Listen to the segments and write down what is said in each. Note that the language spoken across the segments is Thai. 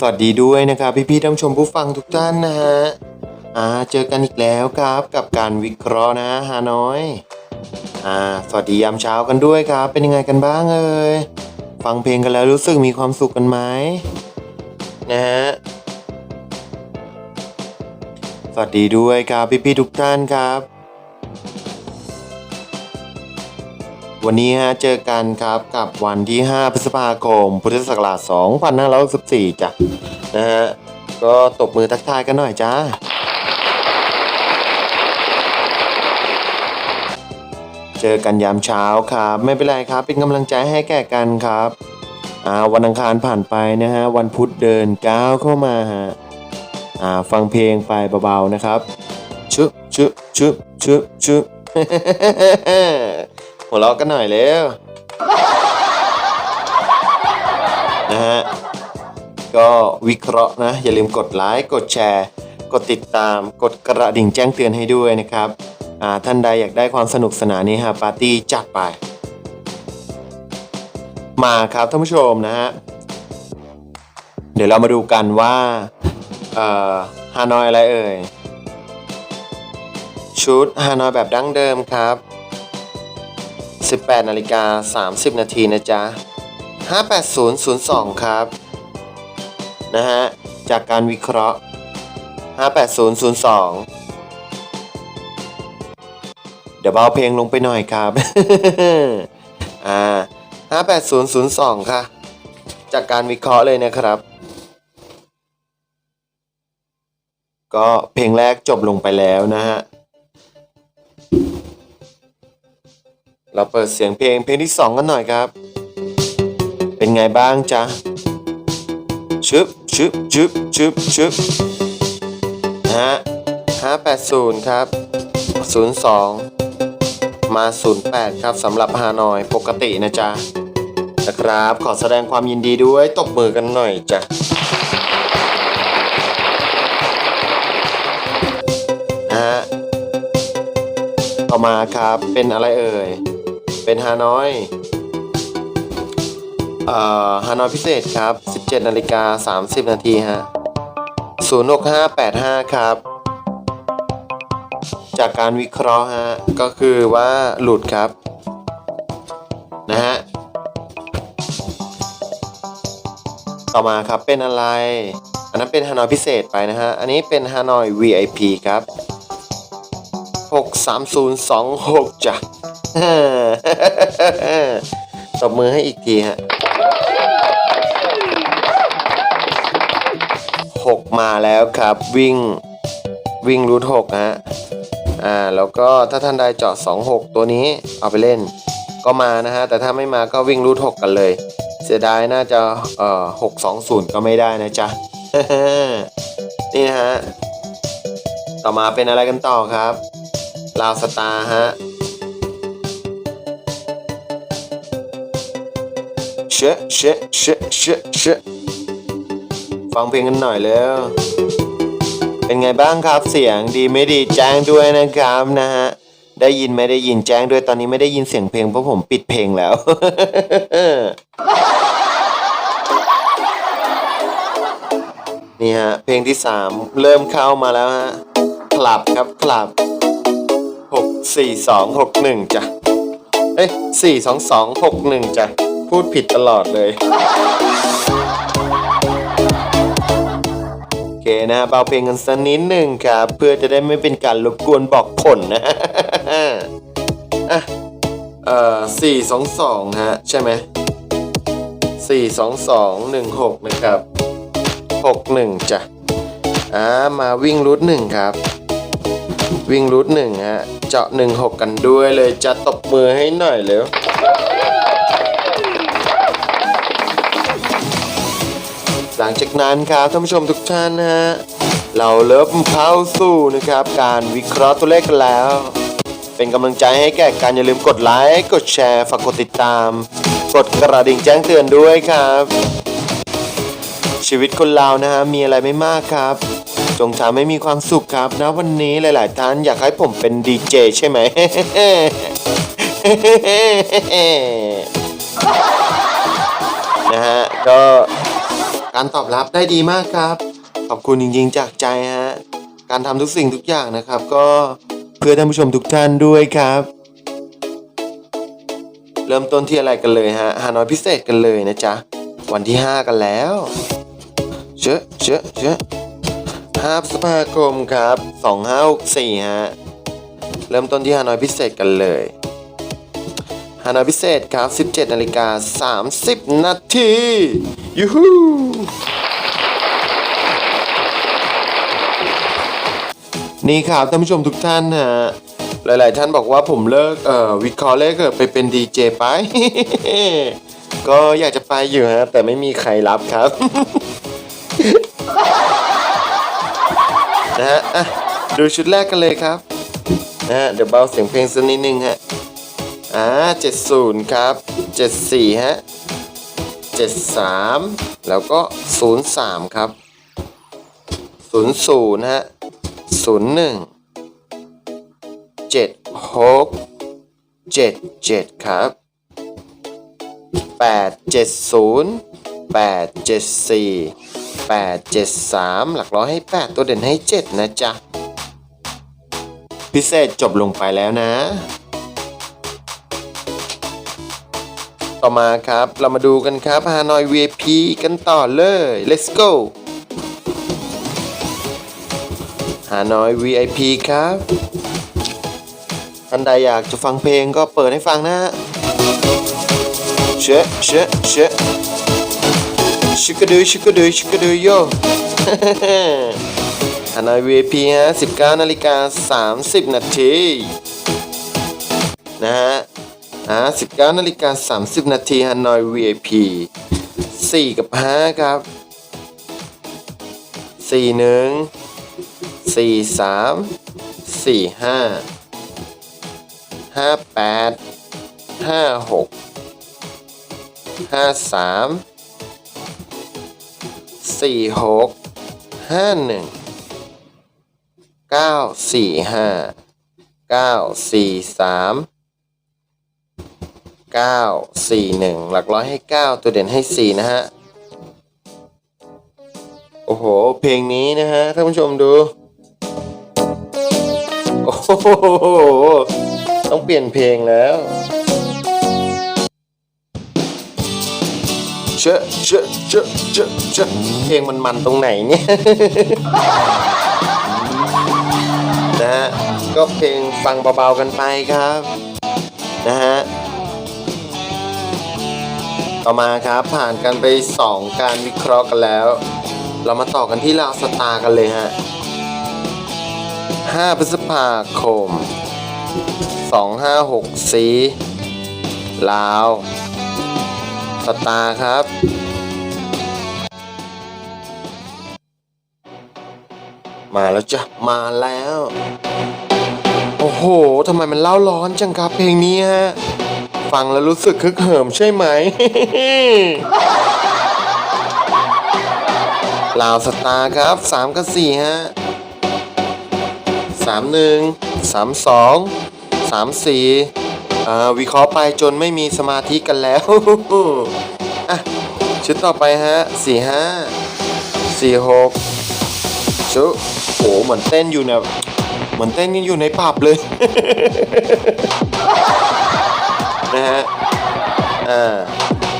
สวัสดีด้วยนะครับ พี่ๆท่านชมผู้ฟังทุกท่านนะฮะอ่าเจอกันอีกแล้วครับ กับการวิเคราะห์นะฮาน้อยอ่าสวัสดียามเช้ากันด้วยครับ เป็นยังไงกันบ้างเอ่ยฟังเพลงกันแล้วรู้สึกมีความสุขกันไหมนะฮะสวัสดีด้วยครับพี่ๆทุกท่านครับ วันนี้ฮะเจอกันครับกับวันที่ 5 พฤษภาคม พุทธศักราช 2564จ้ะนะฮะก็ตบมือทักทายกันหน่อยจ้าเจอกันยามเช้าครับ ไม่เป็นไรครับ เป็นกำลังใจให้แก่กันครับอ่าวันอังคารผ่านไปนะฮะวันพุธเดินก้าวเข้ามาฮะอ่าฟังเพลงไปเบาๆนะครับชึบชึบชึบชึบชึบ หัวเราะกันหน่อยเร็วนะฮะก็วิเคราะห์นะ อย่าลืมกดไลค์กดแชร์ กดติดตาม กดกระดิ่งแจ้งเตือนให้ด้วยนะครับอ่าท่านใดอยากได้ความสนุกสนานนี้ฮะปาร์ตี้จัดไป มาครับท่านผู้ชมนะฮะเดี๋ยวเรามาดูกันว่าฮานอยอะไรเอ่ย ชุดฮานอยแบบดั้งเดิมครับ 18นาฬิกา30 นาทีนะจ๊ะ 58002 ครับ นะฮะ จากการวิเคราะห์ 58002 เดี๋ยวเบาเพลงลงไปหน่อยครับ อ่า 58002 ค่ะ จากการวิเคราะห์เลยนะครับ ก็เพลงแรกจบลงไปแล้วนะฮะ เราเปิดเสียงเพลงเพลงที่สองกันหน่อยครับ เป็นไงบ้างจ๊ะชึบชึบชึบชึบชึบนะฮะห้าแปดศูนย์ครับศูนย์สองมาศูนย์แปดครับสำหรับฮานอยปกตินะจ๊ะนะครับขอแสดงความยินดีด้วยตบมือกันหน่อยจ้ะนะฮะต่อมาครับเป็นอะไรเอ่ย เป็นฮานอยเอ่อฮานอยพิเศษครับ 17นาฬิกา30 นาทีฮะ06585 ครับ จากการวิเคราะห์ฮะ ก็คือว่าหลุดครับ นะฮะ ต่อมาครับเป็นอะไร อันนั้นเป็นฮานอยพิเศษไปนะฮะ อันนี้เป็นฮานอย VIP ครับ 63026จ้ะ ตบมือให้อีกทีฮะหกมาแล้วครับ วิ่งวิ่งรูทหกฮะอ่าแล้วก็ถ้าท่านใดเจาะ26 ตัวนี้เอาไปเล่น ก็มานะฮะแต่ถ้าไม่มาก็วิ่งรูทหกกันเลย เสียดายน่าจะเอ่อ620ก็ไม่ได้นะจ๊ะนี่นะฮะต่อมาเป็นอะไรกันต่อครับลาวสตาร์ฮะ เชะเชะเชะเชะเชะฟังเพลงกันหน่อยแล้ว เป็นไงบ้างครับเสียงดีไม่ดีแจ้งด้วยนะครับนะฮะได้ยินไม่ได้ยินแจ้งด้วยตอนนี้ไม่ได้ยินเสียงเพลงเพราะผมปิดเพลงแล้ว นี่ฮะ เพลงที่สามเริ่มเข้ามาแล้วฮะคลับครับคลับหกสี่สองหกหนึ่งจ้ะเอ้ยสี่สองสองหกหนึ่งจ้ะ พูดผิดตลอดเลย โอเคนะเบาเพลงกันสักนิดหนึ่งครับ เพื่อจะได้ไม่เป็นการรบกวนบอกผลนะอะเอ่อสี่สองสองฮะ ใช่ไหมสี่สองสองหนึ่งหกนะครับหกหนึ่งจ้ะอ่ามาวิ่งรูทหนึ่งครับ วิ่งรูทหนึ่งฮะ เจาะหนึ่งหกกันด้วยเลยจะตบมือให้หน่อยเร็ว หลังจากนั้นครับท่านผู้ชมทุกท่านนะฮะเราเริ่มเข้าสู่นะครับ การวิเคราะห์ตัวเลขกันแล้ว เป็นกำลังใจให้แก่การอย่าลืมกดไลค์กดแชร์ฝากกดติดตาม กดกระดิ่งแจ้งเตือนด้วยครับ ชีวิตคนเรานะฮะมีอะไรไม่มากครับ จงทำให้มีความสุขครับนะวันนี้หลาย ๆ ท่านอยากให้ผมเป็นดีเจใช่ไหม นะฮะก็ การตอบรับได้ดีมากครับ ขอบคุณจริงๆจากใจฮะ การทำทุกสิ่งทุกอย่างนะครับ ก็เพื่อท่านผู้ชมทุกท่านด้วยครับ เริ่มต้นที่อะไรกันเลยฮะฮานอยพิเศษกันเลยนะจ๊ะ วันที่ 5 กันแล้วเชอะเชอะเชอะห้าพฤษภาคมครับ 2564ฮะ เริ่มต้นที่ฮานอยพิเศษกันเลยานอยพิเศษครับ 17นาฬิกา30 นาทียูฮูนี่ครับท่านผู้ชมทุกท่านฮะหลาย ๆ ท่านบอกว่าผมเลิกเอ่อวิเคราะห์เลขเกิดไปเป็นดีเจไป ก็อยากจะไปอยู่ฮะ แต่ไม่มีใครรับครับนะฮะอะดูชุดแรกกันเลยครับนะฮะเดี๋ยวเบาเสียงเพลงสักนิดนึงฮะ อ่า70 ครับ 74 ฮะ 73 แล้วก็ 03 ครับ 00 ฮะ 01เจ็ดหกเจ็ดเจ็ดครับแปดเจ็ดศูนย์แปดเจ็ดสี่แปดเจ็ดสามหลักร้อยให้แปดตัวเด่นให้เจ็ดนะจ๊ะ พิเศษจบลงไปแล้วนะ ต่อมาครับ เรามาดูกันครับฮานอย VIP กันต่อเลย let's go ฮานอย VIP ครับท่านใดอยากจะฟังเพลงก็เปิดให้ฟังนะฮะเชะเชะเชะชิกดูชิกดูชิกดูโยฮานอย VIP ฮะ19นาฬิกา30 นาทีนะฮะ อ่า19นาฬิกา30นาทีฮานอย VIP 4กับ5ครับ4 1 4 3 4 5ห้าแปดห้าหกห้าสามสี่หกห้าหนึ่งเก้าสี่ห้าเก้าสี่สาม เก้าสี่หนึ่งหลักร้อยให้เก้าตัวเด่นให้สี่นะฮะ โอ้โห เพลงนี้นะฮะ ท่านผู้ชมดู โอ้โห ต้องเปลี่ยนเพลงแล้วเชอะเชอะเชอะเชอะเชอะเพลงมันมันตรงไหนเนี่ย นะฮะ ก็เพลงฟังเบาๆกันไปครับ นะฮะ ต่อมาครับผ่านกันไป 2 การวิเคราะห์กันแล้ว เรามาต่อกันที่ลาวสตาร์กันเลยฮะ 5 พฤษภาคมสองห้าหกสีลาว สตาร์ครับมาแล้วจ้ะ มาแล้ว โอ้โห ทำไมมันเล่าร้อนจังครับเพลงนี้ฮะ ฟังแล้วรู้สึกคึกเหิมใช่ไหม ลาวสตาร์ครับสามกับสี่ฮะสามหนึ่งสามสองสามสี่อ่าวิเคราะห์ไปจนไม่มีสมาธิกันแล้ว อะ ชุดต่อไปฮะสี่ห้าสี่หกชุดโหเหมือนเต้นอยู่เนี่ยเหมือนเต้นอยู่ในผับเลย ฮะ อ่า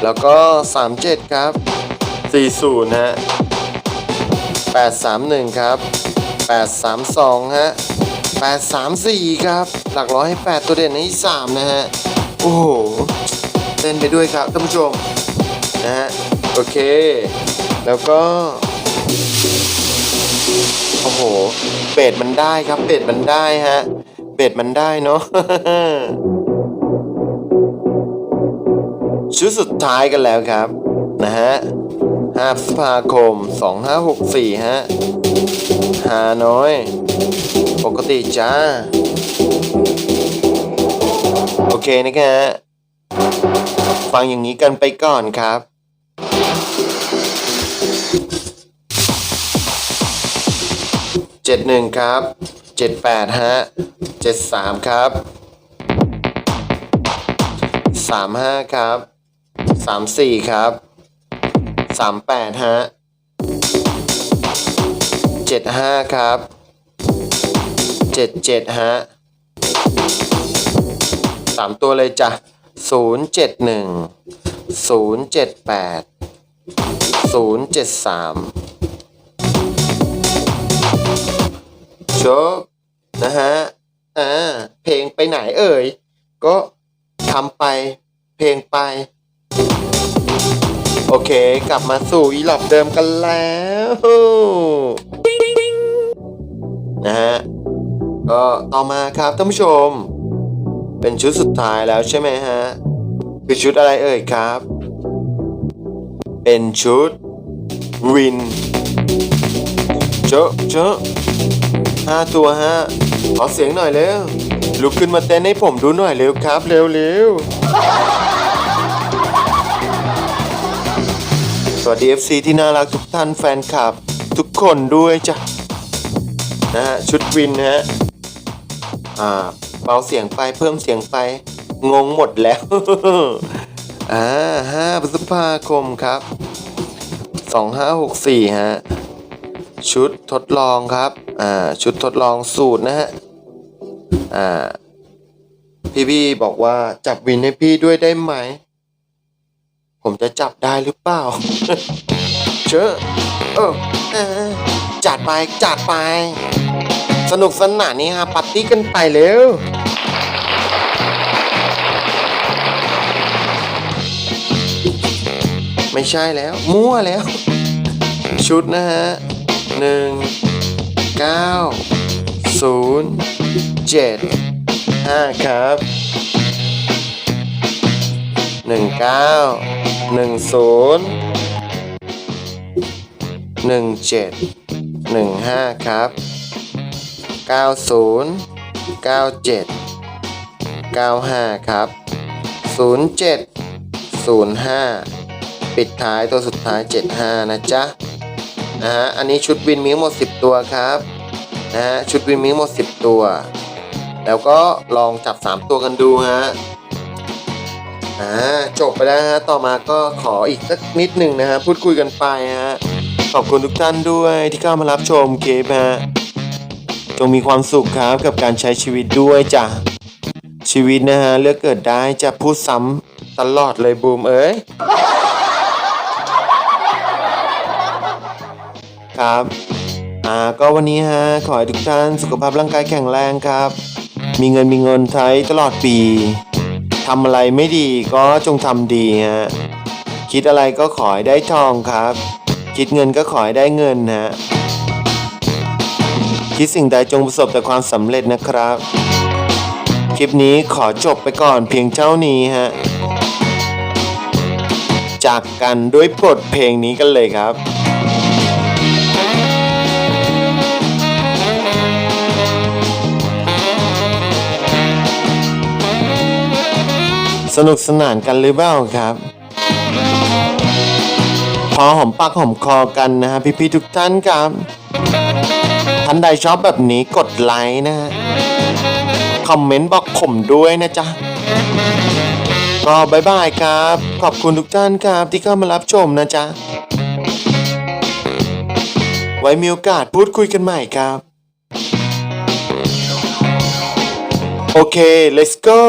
แล้วก็สามเจ็ดครับสี่ศูนย์ฮะแปดสามหนึ่งครับแปดสามสองฮะแปดสามสี่ครับ หลักร้อยให้แปดตัวเด่นให้สามนะฮะ โอ้โหเต้นไปด้วยครับท่านผู้ชม นะฮะ โอเค แล้วก็โอ้โห เบสมันได้ครับ เบสมันได้ฮะ เบสมันได้เนาะ ชุดสุดท้ายกันแล้วครับ นะฮะ5พฤษภาคม 2564 ฮะ หาน้อย ปกติจ้า โอเคนะฮะฟังอย่างนี้กันไปก่อนครับเจ็ดหนึ่งครับเจ็ดแปดฮะเจ็ดสามครับสามห้าครับ สามสี่ครับสามแปดฮะเจ็ดห้าครับเจ็ดเจ็ดฮะสามตัวเลยจ้ะศูนย์เจ็ดหนึ่งศูนย์เจ็ดแปดศูนย์เจ็ดสามชบนะฮะอ่าเพลงไปไหนเอ่ย ก็ทำไปเพลงไป โอเค กลับมาสู่อีหลอบเดิมกันแล้วนะฮะก็ต่อมาครับท่านผู้ชม เป็นชุดสุดท้ายแล้วใช่ไหมฮะ คือชุดอะไรเอ่ยครับ เป็นชุดวินเจอะเจอะห้าตัวฮะขอเสียงหน่อยเร็วลุกขึ้นมาเต้นให้ผมดูหน่อยเร็วครับ เร็วเร็ว วัสดี FC ที่น่ารักทุกท่านแฟนคลับ ทุกคนด้วยจ้ะนะฮะชุดวินฮะอ่าเบาเสียงไปเพิ่มเสียงไป งงหมดแล้ว อ่าห้าพฤษภาคมครับสองห้าหกสี่ฮะชุดทดลองครับอ่าชุดทดลองสูตรนะฮะอ่าพี่พี่บอกว่าจับวินให้พี่ด้วยได้ไหม ผมจะจับได้หรือเปล่า เชอะเออเออจัดไปจัดไป สนุกสนานนี่ฮะปาร์ตี้กันไปเร็วไม่ใช่แล้ว มั่วแล้ว ชุดนะฮะหนึ่งเก้าศูนย์เจ็ดห้าครับ หนึ่งเก้าหนึ่งศูนย์หนึ่งเจ็ดหนึ่งห้าครับเก้าศูนย์เก้าเจ็ดเก้าห้าครับศูนย์เจ็ดศูนย์ห้าปิดท้ายตัวสุดท้าย 75 นะจ๊ะ นะฮะ อันนี้ชุดวินมีหมด 10 ตัวครับ นะฮะ ชุดวินมีหมด 10 ตัว แล้วก็ลองจับ 3 ตัวกันดูฮะ อ่าจบไปแล้วฮะต่อมาก็ขออีกสักนิดหนึ่งนะฮะพูดคุยกันไปฮะขอบคุณทุกท่านด้วยที่เข้ามารับชมเคปฮะจงมีความสุขครับกับการใช้ชีวิตด้วยจ้ะชีวิตนะฮะเลือกเกิดได้จะพูดซ้ำตลอดเลยบูมเอ้ยครับอ่าก็วันนี้ฮะขอให้ทุกท่านสุขภาพร่างกายแข็งแรงครับ มีเงินมีเงินใช้ตลอดปี ทำอะไรไม่ดีก็จงทำดีฮะคิดอะไรก็ขอให้ได้ทองครับ คิดเงินก็ขอให้ได้เงินฮะคิดสิ่งใดจงประสบแต่ความสำเร็จนะครับ คลิปนี้ขอจบไปก่อนเพียงเท่านี้ฮะจากกันด้วยบทเพลงนี้กันเลยครับ สนุกสนานกันหรือเปล่าครับ พอหอมปากหอมคอกันนะฮะพี่ๆทุกท่านครับท่านใดชอบแบบนี้กดไลค์นะฮะคอมเมนต์บอกผมด้วยนะจ๊ะก็บายบายครับ ขอบคุณทุกท่านครับที่เข้ามารับชมนะจ๊ะ ไว้มีโอกาสพูดคุยกันใหม่ครับ โอเค let's go